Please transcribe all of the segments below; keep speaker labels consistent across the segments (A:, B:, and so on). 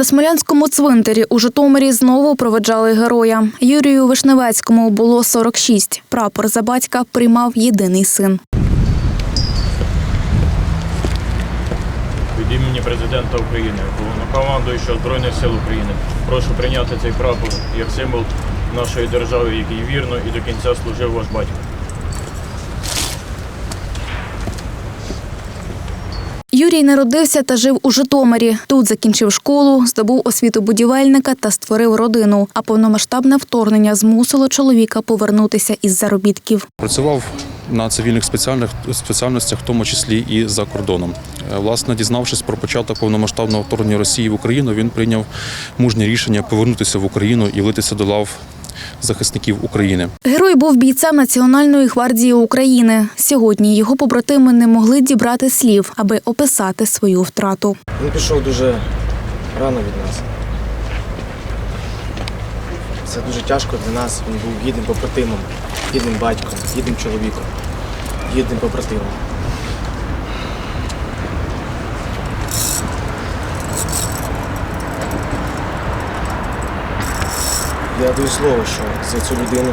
A: На Смолянському цвинтарі у Житомирі знову проведжали героя. Юрію Вишневецькому було 46. Прапор за батька приймав єдиний син.
B: Від імені президента України, головнокомандуючого Збройних сил України, прошу прийняти цей прапор як символ нашої держави, який вірно і до кінця служив ваш батько.
A: Юрій народився та жив у Житомирі. Тут закінчив школу, здобув освіту будівельника та створив родину. А повномасштабне вторгнення змусило чоловіка повернутися із заробітків.
C: Працював на цивільних спеціальних спеціальностях, в тому числі і за кордоном. Е, Власне, дізнавшись про початок повномасштабного вторгнення Росії в Україну, він прийняв мужнє рішення повернутися в Україну і влитися до лав захисників України.
A: Герой був бійцем Національної гвардії України. Сьогодні його побратими не могли дібрати слів, аби описати свою втрату.
D: Він пішов дуже рано від нас. Це дуже тяжко для нас. Він був гідним побратимом, гідним батьком, гідним чоловіком, гідним побратимом. Я даю слово, що за цю людину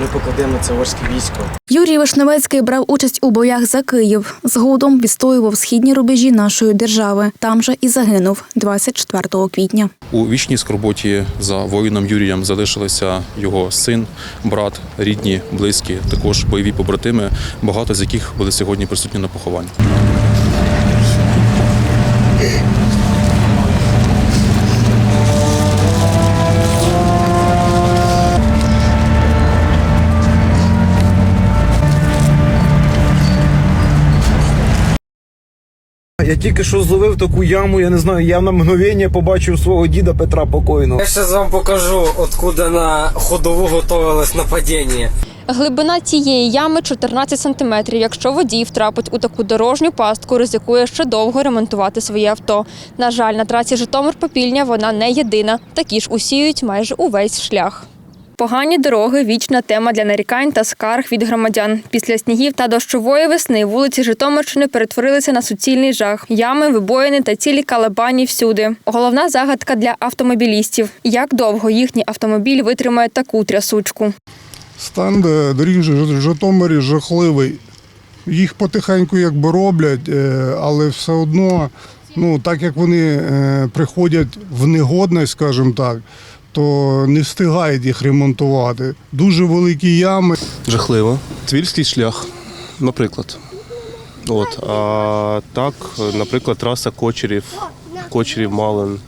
D: ми покладемо ворське військо.
A: Юрій Вишневецький брав участь у боях за Київ. Згодом відстоював східні рубежі нашої держави. Там же і загинув 24 квітня.
C: У вічній скорботі за воїном Юрієм залишилися його син, брат, рідні, близькі, також бойові побратими, багато з яких були сьогодні присутні на похованні.
E: Я тільки що зловив таку яму, я не знаю, я на мгновення побачив свого діда Петра покойного.
F: Я сейчас вам покажу, откуда на ходову готовилось нападение.
G: Глибина цієї ями 14 сантиметрів. Якщо водій втрапить у таку дорожню пастку, ризикує ще довго ремонтувати своє авто. На жаль, на трасі Житомир-Попільня вона не єдина. Такі ж усіють майже увесь шлях. Погані дороги вічна тема для нарікань та скарг від громадян. Після снігів та дощової весни вулиці Житомирщини перетворилися на суцільний жах. Ями, вибоїни та цілі калабані всюди. Головна загадка для автомобілістів: як довго їхній автомобіль витримає таку трясучку.
H: Стан е, доріг в Житомирі жахливий. Їх потихеньку якби роблять, е, але все одно, ну так як вони е, приходять в негодність, скажімо так, то не встигають їх ремонтувати. Дуже великі ями.
I: Жахливо. Твільський шлях, наприклад. От, а так, наприклад, траса Кочерів, Кочерів, Малин.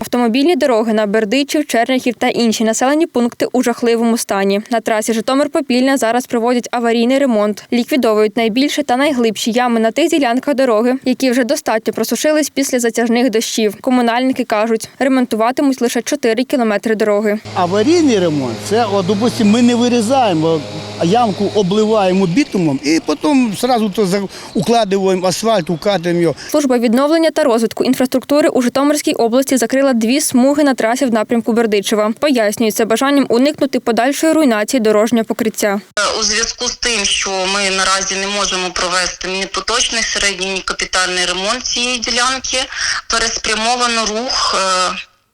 G: Автомобільні дороги на Бердичів, Черняхів та інші населені пункти у жахливому стані. На трасі Житомир-Попільня зараз проводять аварійний ремонт, ліквідовують найбільші та найглибші ями на тих ділянках дороги, які вже достатньо просушились після затяжних дощів. Комунальники кажуть, ремонтуватимуть лише 4 кілометри дороги.
J: Аварійний ремонт це, от, допустим, ми не вирізаємо, ямку обливаємо бітумом і потім одразу то укладуємо асфальт, укатуємо його.
G: Служба відновлення та розвитку інфраструктури у Житомирській області закрила дві смуги на трасі в напрямку Бердичева. Пояснюють це бажанням уникнути подальшої руйнації дорожнього покриття.
K: У зв'язку з тим, що ми наразі не можемо провести ні поточний середній, ні капітальний ремонт цієї ділянки, переспрямовано рух е,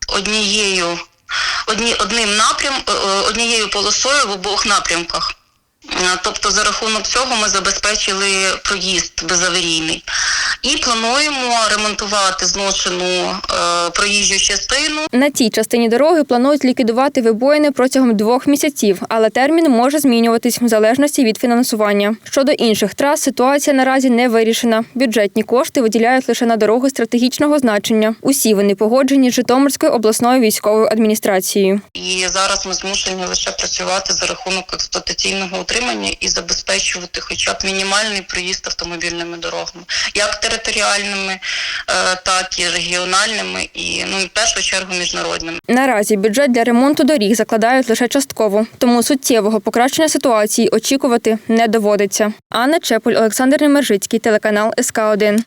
K: однією одні, одним напрям, е, е, однією полосою в обох напрямках. Е, Тобто за рахунок цього ми забезпечили проїзд безаварійний. І плануємо ремонтувати зношену е, проїжджу частину
G: На цій частині дороги планують ліквідувати вибоїни протягом двох місяців, але термін може змінюватись в залежності від фінансування. Щодо інших трас, ситуація наразі не вирішена. Бюджетні кошти виділяють лише на дороги стратегічного значення. Усі вони погоджені з Житомирською обласною військовою адміністрацією.
K: І зараз ми змушені лише працювати за рахунок експлуатаційного утримання і забезпечувати хоча б мінімальний проїзд автомобільними дорогами, як територіальними, е, так і регіональними, і ну в першу чергу міжнародними.
G: Наразі бюджет для ремонту доріг закладають лише частково, тому суттєвого покращення ситуації очікувати не доводиться. Анна Чепуль, Олександр Немержицький, телеканал СК 1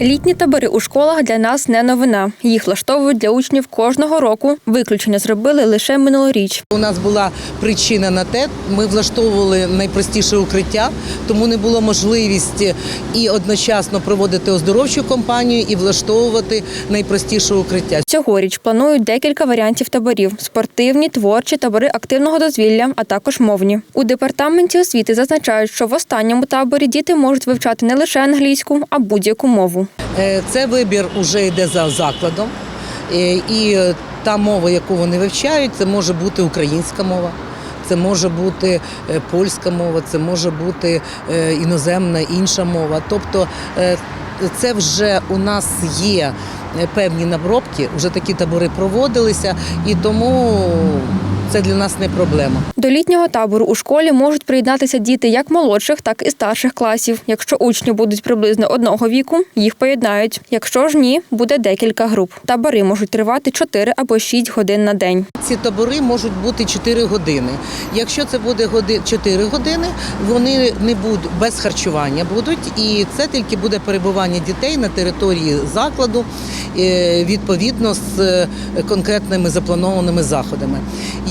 G: Літні табори у школах для нас не новина. Їх влаштовують для учнів кожного року. Виключення зробили лише минулоріч.
L: У нас була причина на те, ми влаштовували найпростіше укриття, тому не було можливості і одночасно проводити оздоровчу кампанію і влаштовувати найпростіше укриття.
G: Цьогоріч планують декілька варіантів таборів: спортивні, творчі, табори активного дозвілля, а також мовні. У департаменті освіти зазначають, що в останньому таборі діти можуть вивчати не лише англійську, а будь-яку мову.
L: Е, Це вибір уже йде за закладом. Е, І е, та мова, яку вони вивчають, це може бути українська мова. Це може бути польська мова, це може бути іноземна інша мова. Тобто це вже у нас є певні наробки, вже такі табори проводилися, і тому це для нас не проблема.
G: До літнього табору у школі можуть приєднатися діти як молодших, так і старших класів. Якщо учні будуть приблизно одного віку, їх поєднають. Якщо ж ні, буде декілька груп. Табори можуть тривати 4 або 6 годин на день.
L: Ці табори можуть бути 4 години. Якщо це буде годи- 4 години, вони не будуть без харчування будуть, і це тільки буде перебування дітей на території закладу е, відповідно з е, конкретними запланованими заходами.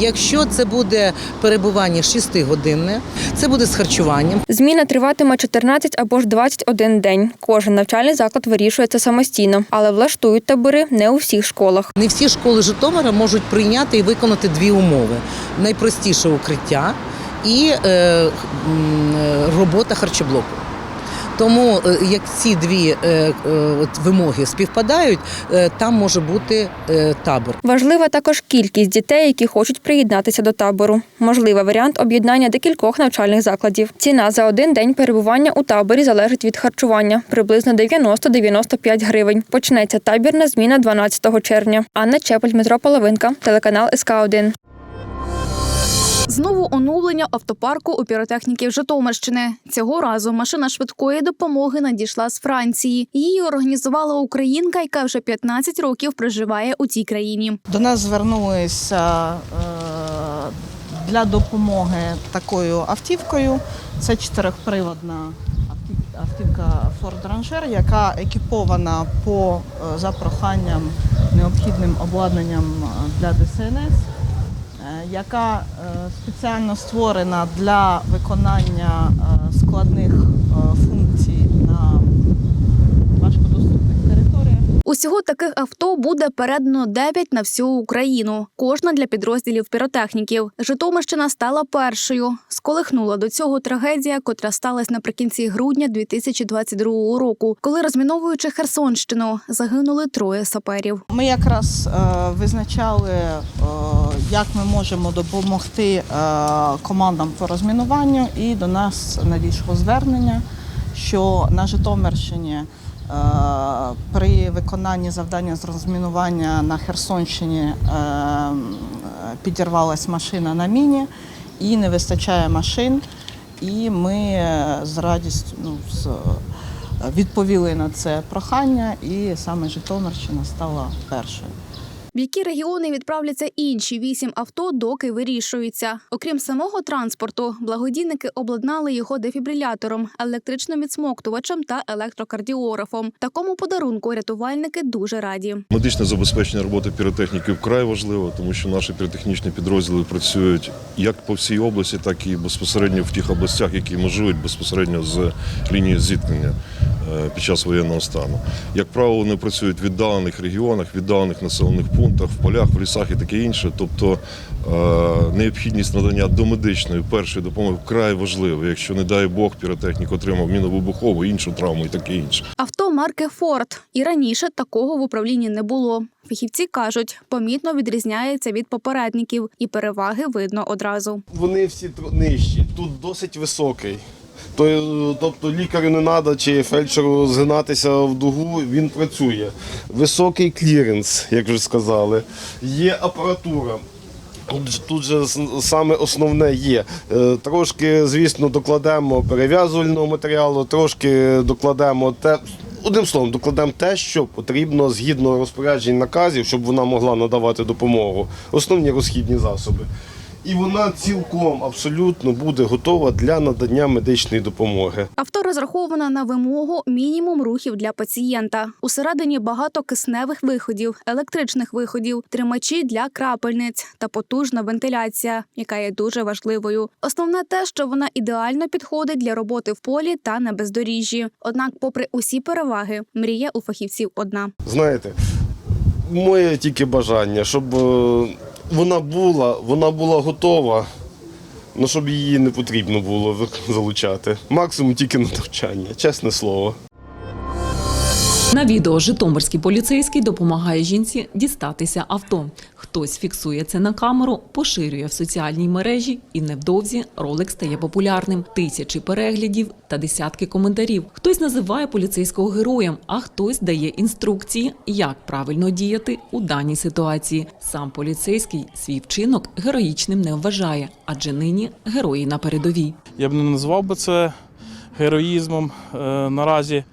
L: Якщо це буде перебування 6 годинне, це буде з харчуванням.
G: Зміна триватиме 14 або ж 21 день. Кожен навчальний заклад вирішує це самостійно, але влаштують табори не у всіх школах.
L: Не всі школи Житомира можуть прийняти і виконати дві умови: найпростіше укриття і е, е, робота харчоблоку. Тому е, як ці дві е, е, вимоги співпадають, там може бути табор.
G: Важлива також кількість дітей, які хочуть приєднатися до табору. Можливий варіант об'єднання декількох навчальних закладів. Ціна за один день перебування у таборі залежить від харчування приблизно 90-95 гривень. Почнеться табірна зміна 12 червня. Анна Чепель, Дмитро Половинка, телеканал СК 1
A: Знову оновлення автопарку у піротехніків Житомирщини. Цього разу машина швидкої допомоги надійшла з Франції. Її організувала українка, яка вже 15 років проживає у цій країні.
M: До нас звернулися е, для допомоги такою автівкою. Це чотирьохприводна автів- автівка Ford Ranger, яка екіпована по е, за проханням необхідним обладнанням е, для ДСНС, яка е, спеціально створена для виконання е, складних е, функцій
A: Усього таких авто буде передано 9 на всю Україну. Кожна для підрозділів піротехніків. Житомирщина стала першою. Сколихнула до цього трагедія, котра сталася наприкінці грудня 2022 року, коли розміновуючи Херсонщину, загинули троє саперів.
M: Ми якраз е, визначали, е, як ми можемо допомогти е, командам по розмінуванню, і до нас надійшло звернення, що на Житомирщині при виконанні завдання з розмінування на Херсонщині е, підірвалась машина на міні і не вистачає машин. І ми е, з радістю ну, відповіли на це прохання, і саме Житомирщина стала першою.
A: В які регіони відправляться інші вісім авто, доки вирішується. Окрім самого транспорту, благодійники обладнали його дефібрилятором, електричним відсмоктувачем та електрокардіографом. Такому подарунку рятувальники дуже раді.
N: Медичне забезпечення роботи піротехніків вкрай важливо, тому що наші піротехнічні підрозділи працюють як по всій області, так і безпосередньо в тих областях, які межують безпосередньо з лінією зіткнення е, під час воєнного стану. Як правило, вони працюють в віддалених регіонах, віддалених населених пунктах, в полях, в лісах і таке інше. Тобто е, необхідність надання домедичної першої допомоги вкрай важлива. Якщо, не дай Бог, піротехнік отримав міновибухову, іншу травму і таке інше.
A: Авто марки Форд і раніше такого в управлінні не було. Фахівці кажуть, помітно відрізняється від попередників, і переваги видно одразу.
O: Вони всі нижчі, тут досить високий. То, тобто лікарю не треба чи фельдшеру згинатися в дугу, він працює. Високий кліренс, як вже сказали. Є апаратура. Тут, тут же саме основне є. Е, Трошки, звісно, докладемо перев'язувального матеріалу, трошки докладемо те. Одним словом, докладемо те, що потрібно згідно розпоряджень наказів, щоб вона могла надавати допомогу. Основні розхідні засоби. І вона цілком абсолютно буде готова для надання медичної допомоги.
A: Авто розраховано на вимогу мінімум рухів для пацієнта. Усередині багато кисневих виходів, електричних виходів, тримачі для крапельниць та потужна вентиляція, яка є дуже важливою. Основне те, що вона ідеально підходить для роботи в полі та на бездоріжжі. Однак, попри усі переваги, мрія у фахівців одна.
O: Знаєте, моє тільки бажання, щоб е, вона була, вона була готова, але щоб її не потрібно було залучати. Максимум тільки на навчання, чесне слово.
P: На відео Житомирський поліцейський допомагає жінці дістатися авто. Хтось фіксує це на камеру, поширює в соціальній мережі, і невдовзі ролик стає популярним. Тисячі переглядів та десятки коментарів. Хтось називає поліцейського героєм, а хтось дає інструкції, як правильно діяти у даній ситуації. Сам поліцейський свій вчинок героїчним не вважає, адже нині герої на передовій.
Q: Я б не назвав би це героїзмом. Е, Наразі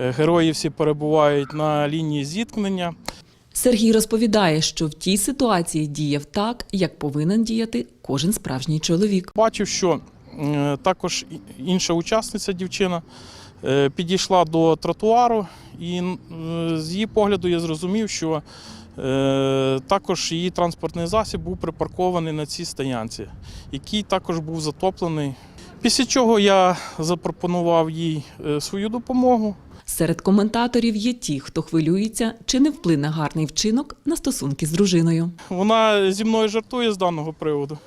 Q: е, герої всі перебувають на лінії зіткнення.
P: Сергій розповідає, що в тій ситуації діяв так, як повинен діяти кожен справжній чоловік.
Q: Бачив, що е, також інша учасниця, дівчина, е, підійшла до тротуару, і з її погляду я зрозумів, що е, також її транспортний засіб був припаркований на цій стоянці, який також був затоплений. Після чого я запропонував їй свою допомогу.
P: Серед коментаторів є ті, хто хвилюється, чи не вплине гарний вчинок на стосунки з дружиною.
Q: Вона зі мною жартує з даного приводу.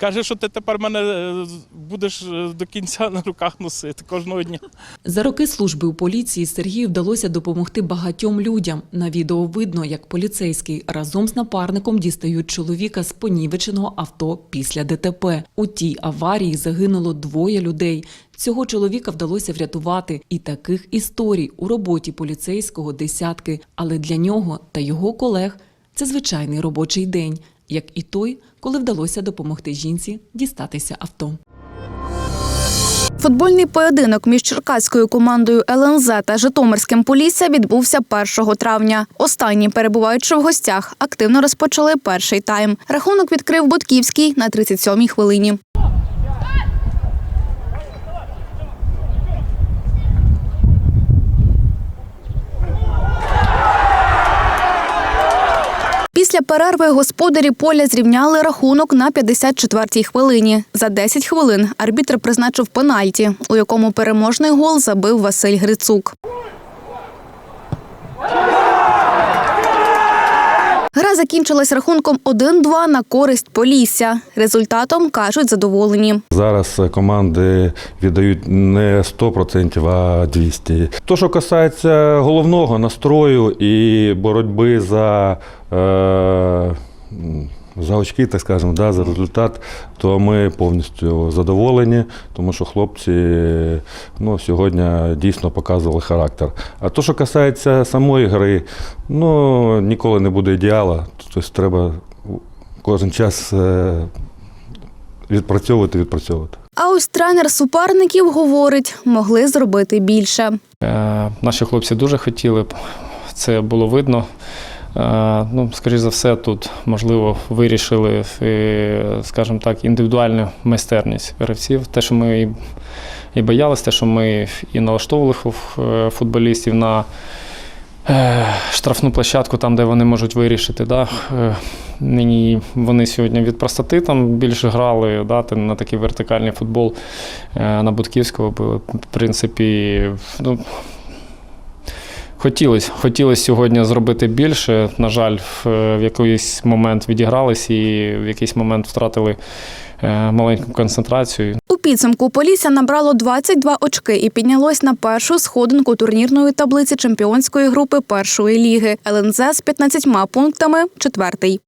Q: Каже, що ти тепер мене е, будеш е, до кінця на руках носити кожного дня.
P: За роки служби у поліції Сергію вдалося допомогти багатьом людям. На відео видно, як поліцейський разом з напарником дістають чоловіка з понівеченого авто після ДТП. У тій аварії загинуло двоє людей. Цього чоловіка вдалося врятувати, і таких історій у роботі поліцейського десятки. Але для нього та його колег це звичайний робочий день, як і той, коли вдалося допомогти жінці дістатися авто.
A: Футбольний поєдинок між черкаською командою ЛНЗ та Житомирським Полісся відбувся 1 травня. Останні, перебуваючи в гостях, активно розпочали перший тайм. Рахунок відкрив Бутківський на 37-й хвилині. Після перерви господарі поля зрівняли рахунок на 54-й хвилині. За 10 хвилин арбітр призначив пенальті, у якому переможний гол забив Василь Грицук. Гра закінчилась рахунком 1-2 на користь Полісся. Результатом кажуть задоволені.
R: Зараз команди віддають не 100%, а 200%. То, що касається головного настрою і боротьби за, е, за очки, так скажемо, да, за результат, то ми повністю задоволені, тому що хлопці ну, сьогодні дійсно показували характер. А то, що касається самої гри, ну ніколи не буде ідеала. Тобто треба кожен час е, відпрацьовувати, відпрацьовувати.
A: А ось тренер суперників говорить, могли зробити більше.
S: Е, Наші хлопці дуже хотіли б, це було видно. Е, Ну, скоріш за все, тут можливо вирішили, е, скажімо так, індивідуальну майстерність гравців. Те, що ми і- боялися, те, що ми і налаштовували е, футболістів на штрафну площадку, там, де вони можуть вирішити. Да? Нині вони сьогодні від простоти там більше грали, да, на такий вертикальний футбол на Будківського. В принципі, ну, Хотілося, хотілося сьогодні зробити більше. На жаль, в, в якийсь момент відігрались і в якийсь момент втратили е, маленьку концентрацію.
A: У підсумку Полісся набрало 22 очки і піднялось на першу сходинку турнірної таблиці чемпіонської групи першої ліги. ЛНЗ з 15 пунктами четвертий.